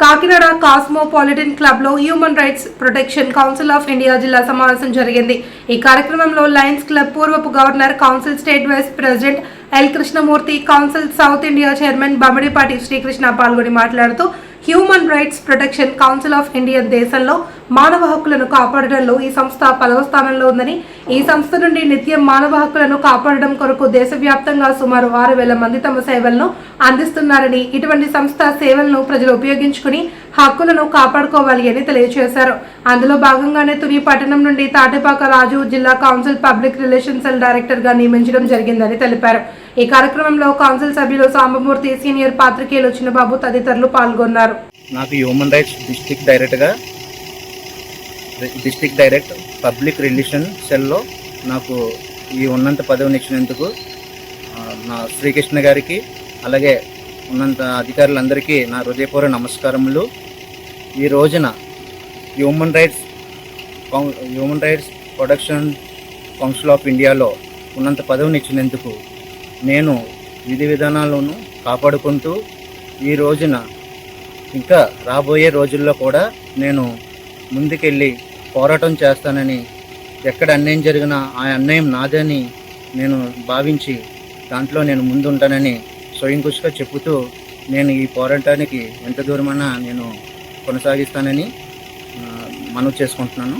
Kakinada cosmopolitan క్లబ్లో human rights protection council of India జిల్లా సమావేశం జరిగింది. ఈ కార్యక్రమంలో లయన్స్ క్లబ్ పూర్వపు governor council state vice president L Krishnamurthy council south India chairman Bamidipati Srikrishna పాల్గొని మాట్లాడుతూ human rights protection council of India దేశంలో మానవ హక్కులను కాపాడడంలో ఈ సంస్థ పదవ స్థానంలో ఉందని ఈ సంస్థ నుండి నిత్యం మానవ హక్కులను కాపాడడం కొరకు దేశవ్యాప్తంగా సుమారు ఆరు వేల మంది తమ సేవలను అందిస్తున్నారని ఇటువంటి సంస్థ సేవలను ప్రజలు ఉపయోగించుకుని హక్కులను కాపాడుకోవాలి అని తెలియజేశారు. అందులో భాగంగానే తుని పట్టణం నుండి తాటిపాక రాజు జిల్లా కౌన్సిల్ పబ్లిక్ రిలేషన్ సెల్ డైరెక్టర్గా నియమించడం జరిగిందని తెలిపారు. ఈ కార్యక్రమంలో కౌన్సిల్ సభ్యులు సాంబమూర్తి సీనియర్ పాత్రికేయులు చిన్నబాబు తదితరులు పాల్గొన్నారు. నాకు హ్యూమన్ రైట్స్ డిస్ట్రిక్ట్ డైరెక్ట్గా డిస్టిక్ డైరెక్ట్ పబ్లిక్ రిలేషన్ సెల్లో నాకు ఈ ఉన్నంత పదవిని ఇచ్చినందుకు నా శ్రీకృష్ణ గారికి అలాగే ఉన్నంత అధికారులందరికీ నా హృదయపూర్వ నమస్కారములు. ఈ రోజున human rights human rights production council of ఇండియాలో ఉన్నంత పదవిని ఇచ్చినందుకు నేను విధి విధానాలను కాపాడుకుంటూ ఈ రోజున ఇంకా రాబోయే రోజుల్లో కూడా నేను ముందుకెళ్ళి పోరాటం చేస్తానని ఎక్కడ అన్యాయం జరిగినా ఆ అన్యాయం నాదని నేను భావించి దాంట్లో నేను ముందుంటానని స్వయంకృషిగా చెబుతూ నేను ఈ పోరాటానికి ఎంత దూరమైనా నేను కొనసాగిస్తానని మనవి చేసుకుంటున్నాను.